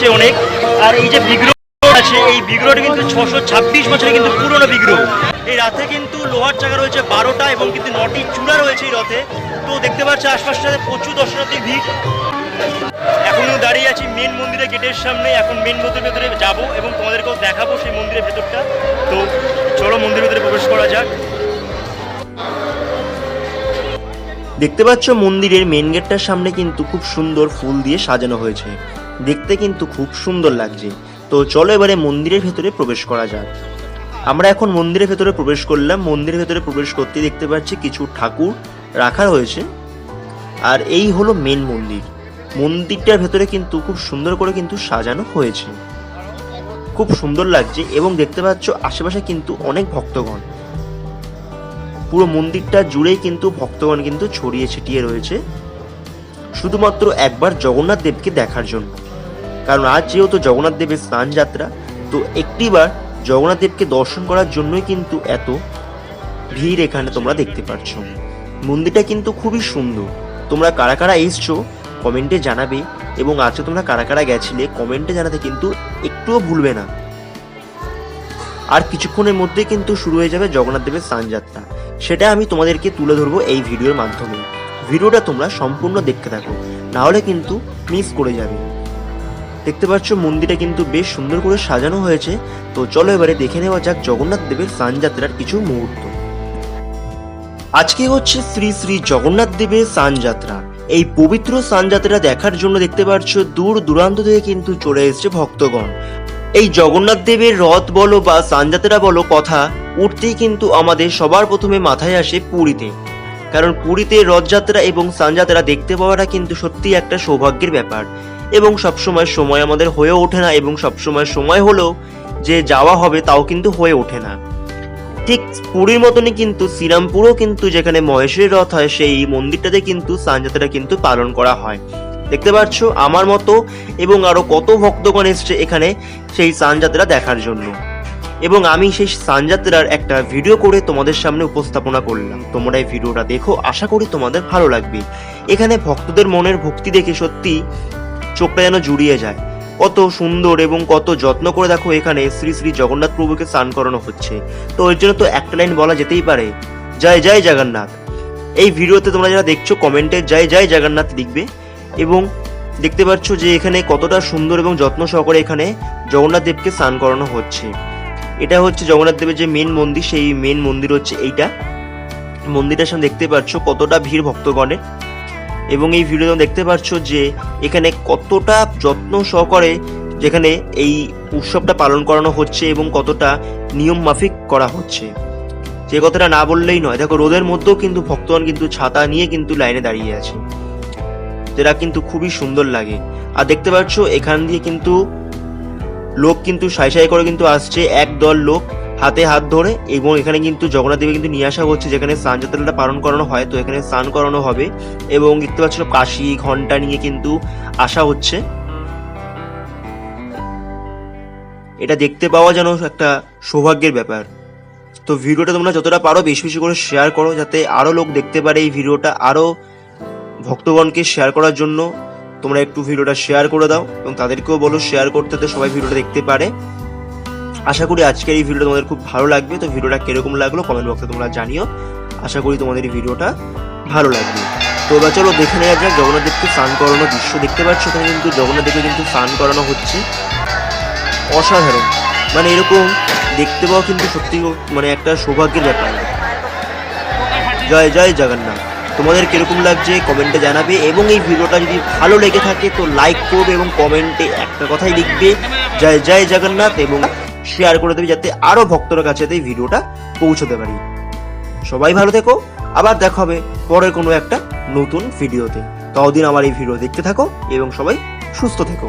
গেছে অনেক। আর এই যে বিগ্রহ আছে, এই বিগ্রহটা কিন্তু ছশো ছাব্বিশ বছরের কিন্তু পুরনো বিগ্রহ। এই রাতে কিন্তু লোহার চাকা রয়েছে বারোটা এবং কিন্তু নটি চূড়া রয়েছে এই রথে। তো দেখতে পাচ্ছি আশপাশটাতে প্রচুর দর্শনার্থীর ভিড়। এখনও দাঁড়িয়ে আছি মেন মন্দিরের গেটের সামনে। এখন মেন মন্দিরের ভেতরে যাব এবং তোমাদেরকেও দেখাবো সেই মন্দিরের ভেতরটা। তো চলো মন্দিরের ভেতরে প্রবেশ করা যাক। দেখতে পাচ্ছ মন্দিরের মেন গেটটার সামনে কিন্তু খুব সুন্দর ফুল দিয়ে সাজানো হয়েছে। দেখতে কিন্তু খুব সুন্দর লাগছে। তো চলো এবারে মন্দিরের ভেতরে প্রবেশ করা যাক। আমরা এখন মন্দিরের ভেতরে প্রবেশ করলাম। মন্দিরের ভেতরে প্রবেশ করতে দেখতে পাচ্ছি কিছু ঠাকুর রাখা হয়েছে। আর এই হলো মেন মন্দির। মন্দিরটার ভেতরে কিন্তু খুব সুন্দর করে কিন্তু সাজানো হয়েছে। খুব সুন্দর লাগছে এবং দেখতে পাচ্ছ আশেপাশে কিন্তু অনেক ভক্তগণ। পুরো মন্দিরটা জুড়েই কিন্তু ভক্তগণ কিন্তু ছড়িয়ে ছিটিয়ে রয়েছে। শুধুমাত্র একবার জগন্নাথ দেবকে দেখার জন্য। কারণ আজ যেহেতু জগন্নাথ দেবের স্নান যাত্রা, তো একটিবার জগন্নাথ দেবকে দর্শন করার জন্যই কিন্তু এত ভিড় এখানে তোমরা দেখতে পাচ্ছ মন্দিরটা কিন্তু খুবই সুন্দর। তোমরা কারা কারা এসছো, কমেন্টে জানাবে এবং আজকে তোমরা কারা কারা গেছিলে, কমেন্টে জানাতে কিন্তু একটুও ভুলবে না। আর কিছুক্ষণের মধ্যে কিন্তু শুরু হয়ে যাবে জগন্নাথ দেবের স্নানযাত্রা সেটা আমি তোমাদেরকে তুলে ধরবো এই ভিডিওর মাধ্যমে। ভিডিওটা তোমরা সম্পূর্ণ দেখতে থাকো। না হলে কিন্তু মিস করে যাবে। দেখতে পাচ্ছ, মন্দিরটা কিন্তু বেশ সুন্দর করে সাজানো হয়েছে। তো চলো এবারে দেখে নেওয়া যাক জগন্নাথ দেবের স্নানযাত্রার কিছু মুহূর্ত। আজকে হচ্ছে শ্রী শ্রী জগন্নাথ দেবের স্নানযাত্রা এই পবিত্র স্নানযাত্রা দেখার জন্য দেখতে পাচ্ছ, দূর দূরান্ত থেকে কিন্তু চলে এসেছে ভক্তগণ। এই জগন্নাথ দেবের রথ বলো বা স্নানযাত্রা বলো, কথা উঠতেই কিন্তু আমাদের সবার প্রথমে মাথায় আসে পুরীতে। কারণ পুরীতে রথযাত্রা এবং স্নানযাত্রা দেখতে পাওয়াটা কিন্তু সত্যি একটা সৌভাগ্যের ব্যাপার। এবং সবসময় সময় আমাদের হয়ে ওঠে না এবং সবসময় সময় হলেও যে যাওয়া হবে তাও কিন্তু হয়ে ওঠে না। ঠিক পুরীর মতনই কিন্তু শ্রীরামপুরও কিন্তু যেখানে মহেশের রথ হয়, সেই মন্দিরটাতে কিন্তু সানযাত্রা কিন্তু পালন করা হয়। দেখতে পাচ্ছ আমার মতো এবং আরও কত ভক্তগণ এসছে এখানে সেই সানযাত্রা দেখার জন্য। এবং আমি সেই সানযাত্রার একটা ভিডিও করে তোমাদের সামনে উপস্থাপনা করলাম। তোমরা এই ভিডিওটা দেখো, আশা করি তোমাদের ভালো লাগবে। এখানে ভক্তদের মনের ভক্তি দেখে সত্যি চোখটা যেন জুড়িয়ে যায়। কত সুন্দর এবং কত যত্ন করে দেখো এখানে শ্রী শ্রী জগন্নাথ প্রভুকে স্নান করানো হচ্ছে। তো এর জন্য তো একটা লাইন বলা যেতেই পারে, জয় জয় জগন্নাথ। এই ভিডিওতে তোমরা যারা দেখছ কমেন্টে, জয় জয় জগন্নাথ লিখবে এবং দেখতে পাচ্ছ যে এখানে কতটা সুন্দর এবং যত্ন সহকারে এখানে জগন্নাথ দেবকে স্নান করানো হচ্ছে। এটা হচ্ছে জগন্নাথ দেবের যে মেন মন্দির, সেই মেন মন্দির হচ্ছে এইটা। মন্দিরের সামনে দেখতে পাচ্ছ কতটা ভিড় ভক্তগণের। এবং এই ভিডিওতে দেখতে পাচ্ছ যে এখানে কতটা যত্ন সহকারে যেখানে এই উৎসবটা পালন করানো হচ্ছে এবং কতটা নিয়ম মাফিক করা হচ্ছে। যে কথাটা না বললেই নয়। দেখো, রোদের মধ্যেও কিন্তু ভক্তগণ কিন্তু ছাতা নিয়ে কিন্তু লাইনে দাঁড়িয়ে আছে। যেটা কিন্তু খুবই সুন্দর লাগে। আর দেখতে পাচ্ছ, এখান দিয়ে কিন্তু লোক কিন্তু সাই সাই করে কিন্তু আসছে। এক দল লোক হাতে হাত ধরে এবং এখানে কিন্তু জগন্নাথ দেবী কিন্তু নিয়ে আসা হচ্ছে, যেখানে স্নান যাত্রাটা পালন করানো হয়। তো এখানে স্নান করানো হবে এবং দেখতে পাচ্ছ কাশি ঘণ্টা নিয়ে কিন্তু আসা হচ্ছে। এটা দেখতে পাওয়া যেন একটা সৌভাগ্যের ব্যাপার। তো ভিডিওটা তোমরা যতটা পারো বেশি বেশি করে শেয়ার করো, যাতে আরও লোক দেখতে পারে এই ভিডিওটা। আরও ভক্তগণকে শেয়ার করার জন্য তোমরা একটু ভিডিওটা শেয়ার করে দাও এবং তাদেরকেও বলো শেয়ার করতে তো সবাই ভিডিওটা দেখতে পারে। আশা করি আজকের এই ভিডিওটা তোমাদের খুব ভালো লাগবে। তো ভিডিওটা কীরকম লাগল কমেন্ট বক্সে তোমরা জানিও। আশা করি তোমাদের এই ভিডিওটা ভালো লাগবে। তো এবার চলো দেখে নেওয়া যাক, জগন্নাথ দেবকে স্নান করানো দৃশ্য দেখতে পাচ্ছ। এখানে কিন্তু জগন্নাথ দেবকে কিন্তু স্নান করানো হচ্ছে। অসাধারণ। মানে এরকম দেখতে পাওয়া কিন্তু সত্যি মানে একটা সৌভাগ্যের ব্যাপার। জয় জয় জগন্নাথ। তোমাদের কীরকম লাগছে কমেন্টে জানাবে এবং এই ভিডিওটা যদি ভালো লেগে থাকে তো লাইক করবে এবং কমেন্টে একটা কথাই লিখবে। জয় জয় জগন্নাথ এবং শেয়ার করে দেবে যাতে আরও ভক্তরা কাছে এই ভিডিওটা পৌঁছতে পারি। সবাই ভালো থেকো, আবার দেখা হবে পরের কোনো একটা নতুন ভিডিওতে। ততদিন আমার এই ভিডিও দেখতে থাকো এবং সবাই সুস্থ থেকো।